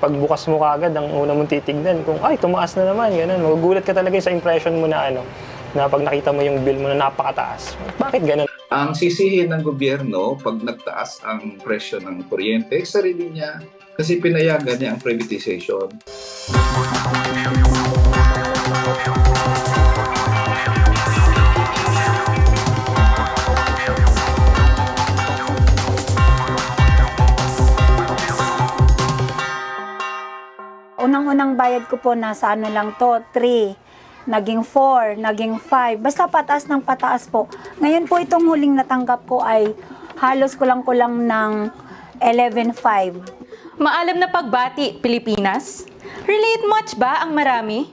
Pagbukas mo kaagad, ang una mong titignan kung, ay, tumaas na naman, ganun. Magugulat ka talaga sa impression mo na ano, na pag nakita mo yung bill mo na napakataas. Bakit ganun? Ang sisihin ng gobyerno pag nagtaas ang presyo ng kuryente, sarili niya kasi pinayagan niya ang privatization. Unang-unang bayad ko po nasa ano lang to, 3, naging 4, naging 5. Basta pataas ng pataas po. Ngayon po itong huling natanggap ko ay halos kulang-kulang ng 11.5. Maalam na pagbati, Pilipinas? Relate much ba ang marami?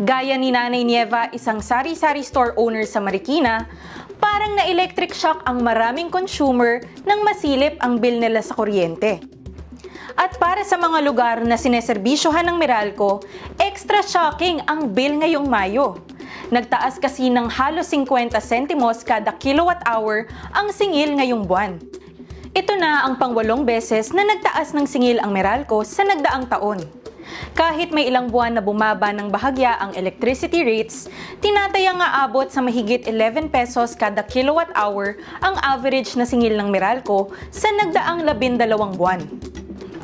Gaya ni Nanay Nieva, isang sari-sari store owner sa Marikina, parang na-electric shock ang maraming consumer nang masilip ang bill nila sa kuryente. At para sa mga lugar na sineserbisyohan ng Meralco, extra shocking ang bill ngayong Mayo. Nagtaas kasi ng halos 50 sentimos kada kilowatt hour ang singil ngayong buwan. Ito na ang pangwalong beses na nagtaas ng singil ang Meralco sa nagdaang taon. Kahit may ilang buwan na bumaba ng bahagya ang electricity rates, tinatayang aabot sa mahigit 11 pesos kada kilowatt hour ang average na singil ng Meralco sa nagdaang labindalawang buwan.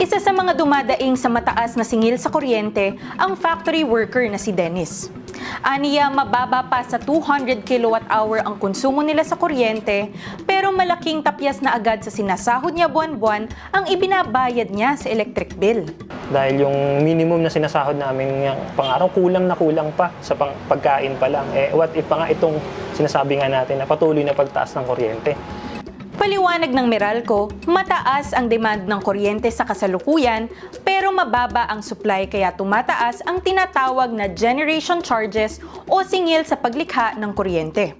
Isa sa mga dumadaing sa mataas na singil sa kuryente ang factory worker na si Dennis. Aniya mababa pa sa 200 kilowatt hour ang konsumo nila sa kuryente pero malaking tapyas na agad sa sinasahod niya buwan-buwan ang ibinabayad niya sa electric bill. Dahil yung minimum na sinasahod namin yung pang-araw, kulang na kulang pa sa pang- pagkain pa lang. Eh, what if pa nga itong sinasabi nga natin na patuloy na pagtaas ng kuryente? Paliwanag ng Meralco, mataas ang demand ng kuryente sa kasalukuyan pero mababa ang supply kaya tumataas ang tinatawag na generation charges o singil sa paglikha ng kuryente.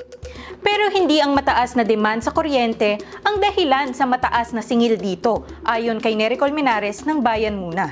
Pero hindi ang mataas na demand sa kuryente ang dahilan sa mataas na singil dito, ayon kay Nery Colmenares ng Bayan Muna.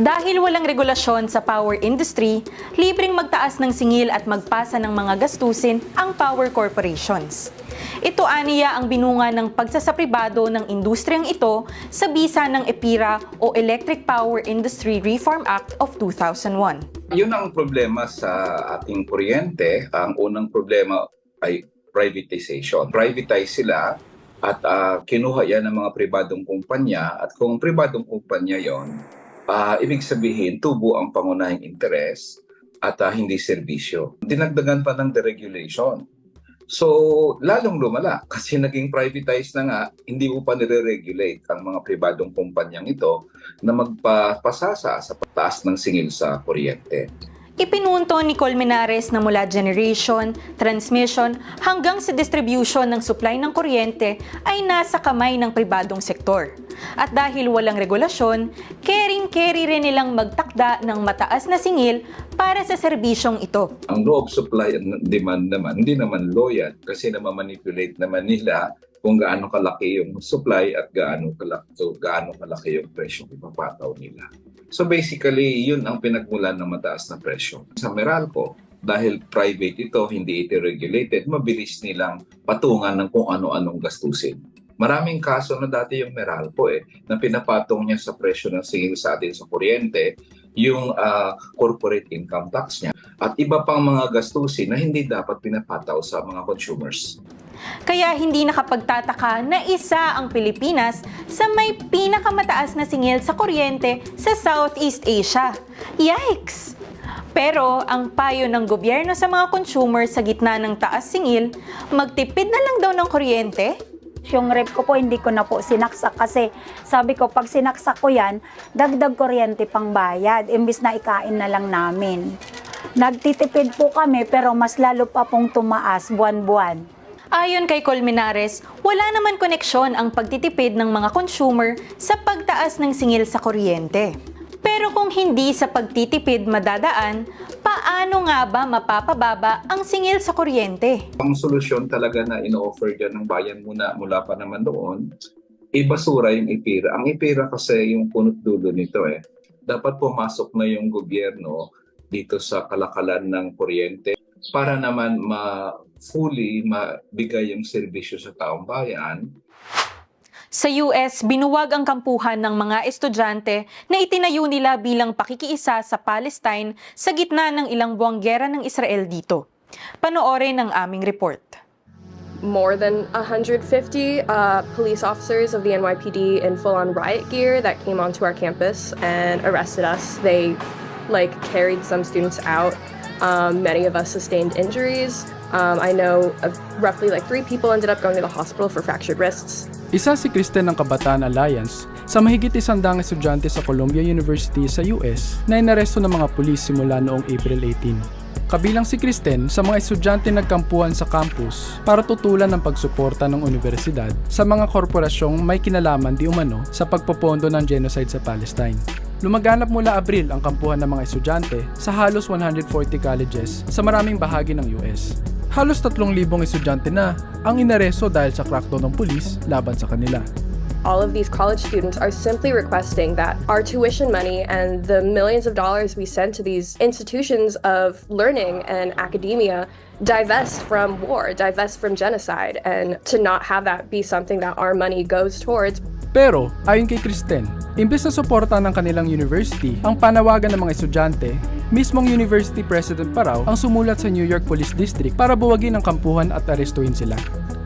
Dahil walang regulasyon sa power industry, libreng magtaas ng singil at magpasa ng mga gastusin ang power corporations. Ito aniya ang binunga ng pagsasapribado ng industriyang ito sa bisa ng EPIRA o Electric Power Industry Reform Act of 2001. Yun ang problema sa ating kuryente. Ang unang problema ay privatization. Privatize sila at ah, kinuha yan ng mga pribadong kumpanya at kung pribadong kumpanya yon, ah, ibig sabihin tubo ang pangunahing interes at ah, hindi serbisyo. Dinagdagan pa ng deregulation. So, lalong lumala kasi naging privatized na nga, hindi mo pa nire-regulate ang mga pribadong kumpanyang ito na magpapasasa sa pagtaas ng singil sa kuryente. Ipinunto ni Colmenares na mula generation, transmission hanggang sa distribution ng supply ng kuryente ay nasa kamay ng pribadong sektor. At dahil walang regulasyon, caring-carry rin nilang magtakda ng mataas na singil para sa serbisyong ito. Ang law of supply and demand naman, hindi naman loyal kasi namamanipulate naman nila kung gaano kalaki yung supply at gaano kalaki, so, gaano kalaki yung presyo ipapataw nila. So basically, yun ang pinagmulan ng mataas na presyo. Sa Meralco, dahil private ito, hindi ito regulated, mabilis nilang patungan ng kung ano-anong gastusin. Maraming kaso na dati yung Meralco eh, na pinapatong niya sa presyo ng singil sa atin sa kuryente, yung ah, corporate income tax niya at iba pang mga gastusin na hindi dapat pinapataw sa mga consumers. Kaya hindi nakapagtataka na isa ang Pilipinas sa may pinakamataas na singil sa kuryente sa Southeast Asia. Yikes! Pero ang payo ng gobyerno sa mga consumer sa gitna ng taas singil, magtipid na lang daw ng kuryente? Yung rep ko po hindi ko na po sinaksak kasi sabi ko pag sinaksak ko yan, dagdag kuryente pang bayad imbis na ikain na lang namin. Nagtitipid po kami pero mas lalo pa pong tumaas buwan-buwan. Ayon kay Colmenares, wala naman koneksyon ang pagtitipid ng mga consumer sa pagtaas ng singil sa kuryente. Pero kung hindi sa pagtitipid madadaan, paano nga ba mapapababa ang singil sa kuryente? Ang solusyon talaga na ino-offer dyan ng bayan muna mula pa naman doon, ibasura yung IPIRA. Ang IPIRA kasi yung punot dulo nito eh. Dapat pumasok na yung gobyerno dito sa kalakalan ng kuryente para naman ma fully mabigay yung serbisyo sa taong bayan Sa US, binuwag ang kampuhan ng mga estudyante na itinayo nila bilang pakikiisa sa Palestine sa gitna ng ilang buwang gera ng Israel dito. Panoorin ang aming report. more than 150 uh, police officers of the NYPD in full-on riot gear that came onto our campus and arrested us. They like carried some students out. Um, many of us sustained injuries. Um, I know uh, roughly like three people ended up going to the hospital for fractured wrists. Isa si Kristen ng Kabataan Alliance sa mahigit isandang estudyante sa Columbia University sa US na inaresto ng mga pulis simula noong April 18. Kabilang si Kristen sa mga estudyante nagkampuhan sa campus para tutulan ng pagsuporta ng universidad sa mga korporasyong may kinalaman di umano sa pagpopondo ng genocide sa Palestine. Lumaganap mula Abril ang kampuhan ng mga estudyante sa halos 140 colleges sa maraming bahagi ng US. Halos 3,000 estudyante na ang inaresto dahil sa crackdown ng pulis laban sa kanila. All of these college students are simply requesting that our tuition money and the millions of dollars we send to these institutions of learning and academia divest from war, divest from genocide, and to not have that be something that our money goes towards. Pero, ayon kay Kristen, imbes na suporta ng kanilang university ang panawagan ng mga estudyante, mismong university president pa raw ang sumulat sa New York Police District para buwagin ang kampuhan at arestuin sila.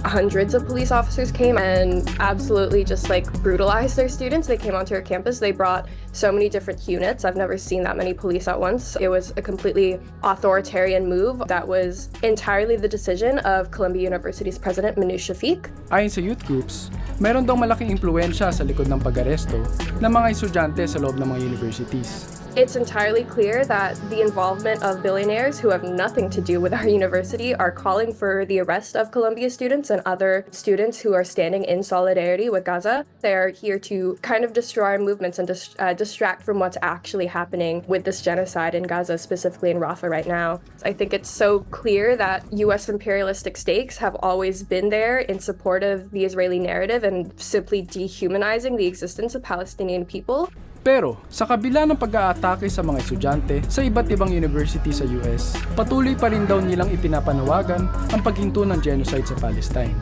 Hundreds of police officers came and absolutely just like brutalized their students. They came onto our campus. They brought so many different units. I've never seen that many police at once. It was a completely authoritarian move that was entirely the decision of Columbia University's president, Manu Shafiq. Ayon sa youth groups, meron daw malaking impluensya sa likod ng pag-aresto ng mga estudyante sa loob ng mga universities. It's entirely clear that the involvement of billionaires who have nothing to do with our university are calling for the arrest of Columbia students and other students who are standing in solidarity with Gaza. They are here to kind of destroy our movements and dis- uh, distract from what's actually happening with this genocide in Gaza, specifically in Rafah right now. I think it's so clear that U.S. imperialistic stakes have always been there in support of the Israeli narrative and simply dehumanizing the existence of Palestinian people. Pero, sa kabila ng pag-aatake sa mga estudyante sa iba't ibang university sa US, patuloy pa rin daw nilang ipinapanawagan ang paghinto ng genocide sa Palestine.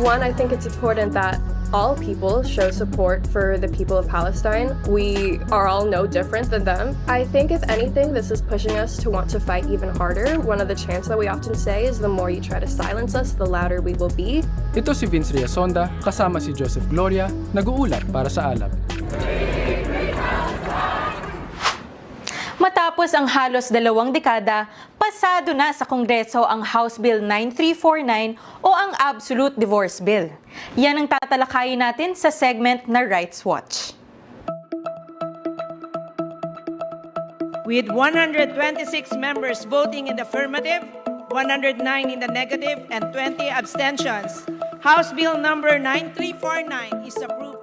One, I think it's important that all people show support for the people of Palestine. We are all no different than them. I think, if anything, this is pushing us to want to fight even harder. One of the chants that we often say is the more you try to silence us, the louder we will be. Ito si Vince Riasonda kasama si Joseph Gloria, nag-uulat para sa Alab. Matapos ang halos dalawang dekada, pasado na sa Kongreso ang House Bill 9349 o ang Absolute Divorce Bill. Yan ang tatalakayin natin sa segment na Rights Watch. with 126 members voting in the affirmative, 109 in the negative, and 20 abstentions. House Bill number 9349 is approved.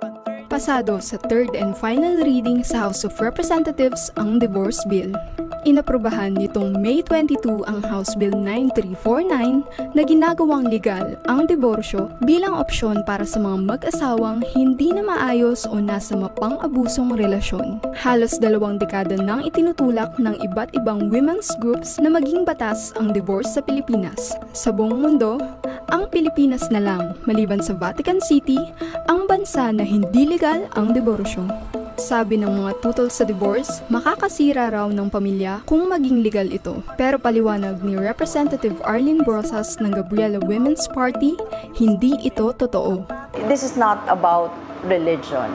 Pasado sa third and final reading sa House of Representatives ang divorce bill. Inaprubahan nitong May 22 ang House Bill 9349 na ginagawang legal ang diborsyo bilang opsyon para sa mga mag-asawang hindi na maayos o nasa mapang-abusong relasyon. Halos dalawang dekada nang itinutulak ng iba't ibang women's groups na maging batas ang divorce sa Pilipinas. Sa buong mundo, ang Pilipinas na lang, maliban sa Vatican City, ang bansa na hindi legal ang diborsyo. Sabi ng mga tutol sa divorce, makakasira raw ng pamilya kung maging legal ito. Pero paliwanag ni Representative Arlene Brosas ng Gabriela Women's Party, hindi ito totoo. This is not about religion.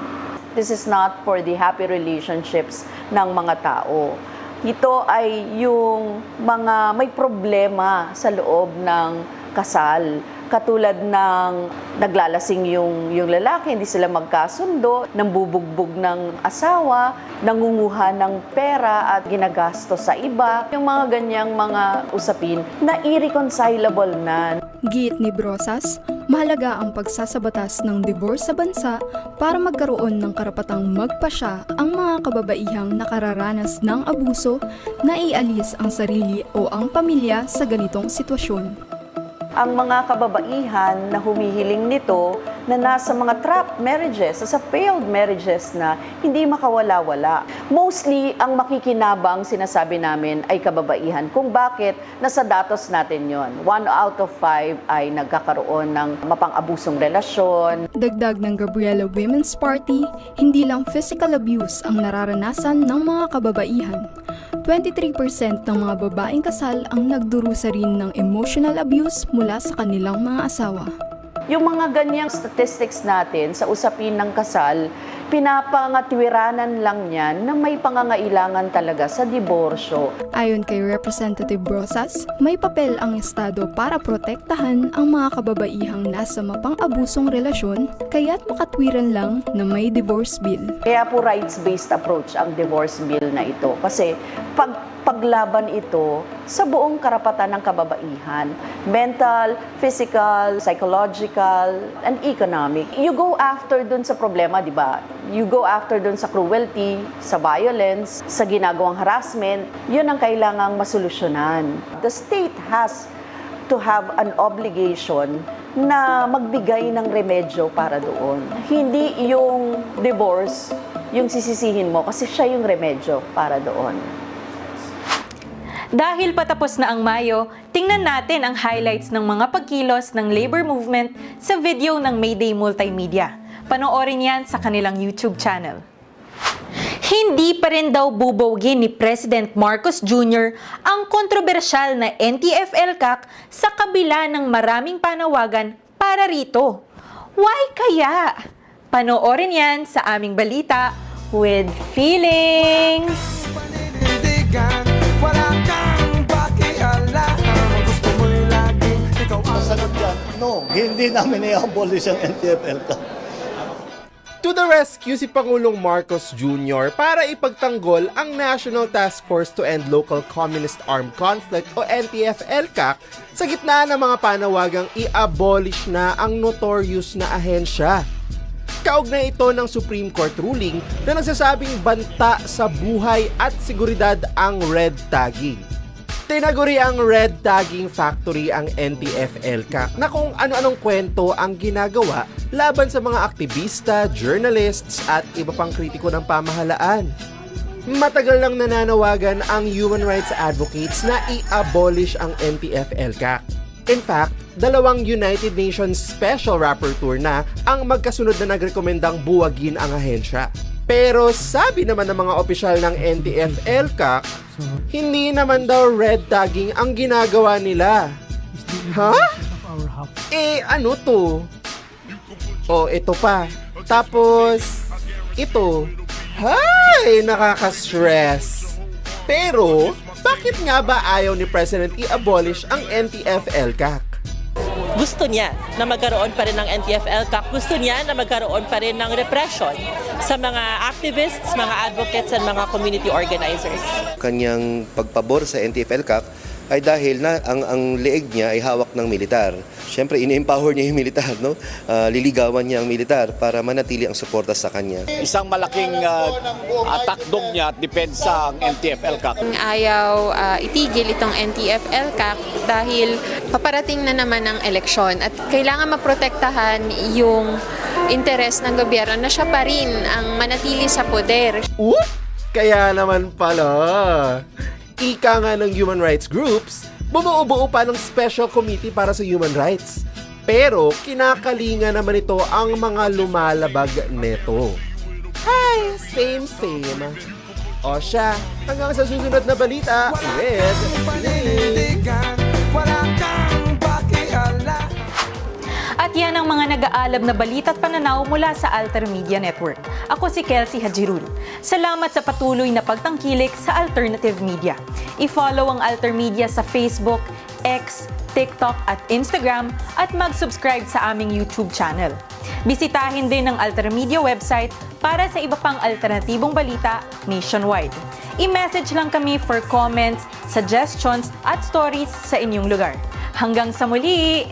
This is not for the happy relationships ng mga tao. Ito ay yung mga may problema sa loob ng kasal. Katulad ng naglalasing yung, yung lalaki, hindi sila magkasundo, nambubugbog ng asawa, nangunguha ng pera at ginagastos sa iba. Yung mga ganyang mga usapin na irreconcilable na. Giit ni Brosas, mahalaga ang pagsasabatas ng divorce sa bansa para magkaroon ng karapatang magpasya ang mga kababaihang nakararanas ng abuso na ialis ang sarili o ang pamilya sa ganitong sitwasyon. Ang mga kababaihan na humihiling nito na nasa mga trap marriages, sa failed marriages na hindi makawala-wala. Mostly, ang makikinabang sinasabi namin ay kababaihan. Kung bakit, nasa datos natin yon. One out of five ay nagkakaroon ng mapang-abusong relasyon, Dagdag ng Gabriela Women's Party, hindi lang physical abuse ang nararanasan ng mga kababaihan. 23% ng mga babaeng kasal ang nagdurusa rin ng emotional abuse mula sa kanilang mga asawa. Yung mga ganyang statistics natin sa usapin ng kasal, pinapangatwiranan lang yan na may pangangailangan talaga sa diborsyo. Ayon kay Representative Brosas, may papel ang Estado para protektahan ang mga kababaihang nasa mapang-abusong relasyon, kaya't makatwiran lang na may divorce bill. Kaya po rights-based approach ang divorce bill na ito. Kasi pag paglaban ito sa buong karapatan ng kababaihan. Mental, physical, psychological, and economic. You go after dun sa problema, di ba? You go after dun sa cruelty, sa violence, sa ginagawang harassment. Yun ang kailangang masolusyonan. The state has to have an obligation na magbigay ng remedyo para doon. Hindi yung divorce yung sisisihin mo kasi siya yung remedyo para doon. Dahil patapos na ang Mayo, tingnan natin ang highlights ng mga pagkilos ng labor movement sa video ng Mayday Multimedia. Panoorin yan sa kanilang YouTube channel. Hindi pa rin daw bubogin ni President Marcos Jr. ang kontrobersyal na NTF-ELCAC sa kabila ng maraming panawagan para rito. Why kaya? Panoorin yan sa aming balita with feelings! No, hindi namin i-abolish ang NTFL ka. To the rescue si Pangulong Marcos Jr. para ipagtanggol ang National Task Force to End Local Communist Armed Conflict o NTF-ELCAC sa gitna ng mga panawagang i-abolish na ang notorious na ahensya. Kaugnay ito ng Supreme Court ruling na nagsasabing banta sa buhay at seguridad ang red tagging. Tinaguri ang Red Tagging Factory ang NTF-ELCAC na kung ano-anong kwento ang ginagawa laban sa mga aktivista, journalists at iba pang kritiko ng pamahalaan. Matagal lang nananawagan ang human rights advocates na i-abolish ang NTF-ELCAC. In fact, dalawang United Nations Special Rapporteur na ang magkasunod na nagrekomendang buwagin ang ahensya. Pero sabi naman ng mga opisyal ng NTF-ELCAC, hindi naman daw red tagging ang ginagawa nila. Ha? Eh, ano to? Oh, ito pa. Tapos, ito. Hay, nakaka-stress. Pero, bakit nga ba ayaw ni President i-abolish ang NTF-ELCAC? Gusto niya na magkaroon pa rin ng NTF-ELCAC, gusto niya na magkaroon pa rin ng repression sa mga activists, mga advocates, and mga community organizers. Kanyang pagpabor sa NTFL-CAC ay dahil na ang ang leeg niya ay hawak ng militar. Siyempre, ini-empower niya yung militar, no? Ah, liligawan niya ang militar para manatili ang suporta sa kanya. Isang malaking atakdong niya at depensa ang NTF-ELCAC Ayaw ah, itigil itong NTF-ELCAC dahil paparating na naman ang eleksyon at kailangan maprotektahan yung interes ng gobyerno na siya pa rin ang manatili sa poder. Oop! Kaya naman pala. Ika nga ng human rights groups, bumuo-buo pa ng special committee para sa human rights. Pero kinakalinga naman ito ang mga lumalabag neto. Ay, same same. O siya, hanggang sa susunod na balita with Lee. Yan ang mga nag-aalab na balita at pananaw mula sa Alter Media Network. Ako si Kelsey Hajirul. Salamat sa patuloy na pagtangkilik sa Alternative Media. I-follow ang Alter Media sa Facebook, X, TikTok at Instagram at mag-subscribe sa aming YouTube channel. Bisitahin din ang Alter Media website para sa iba pang alternatibong balita nationwide. I-message lang kami for comments, suggestions at stories sa inyong lugar. Hanggang sa muli!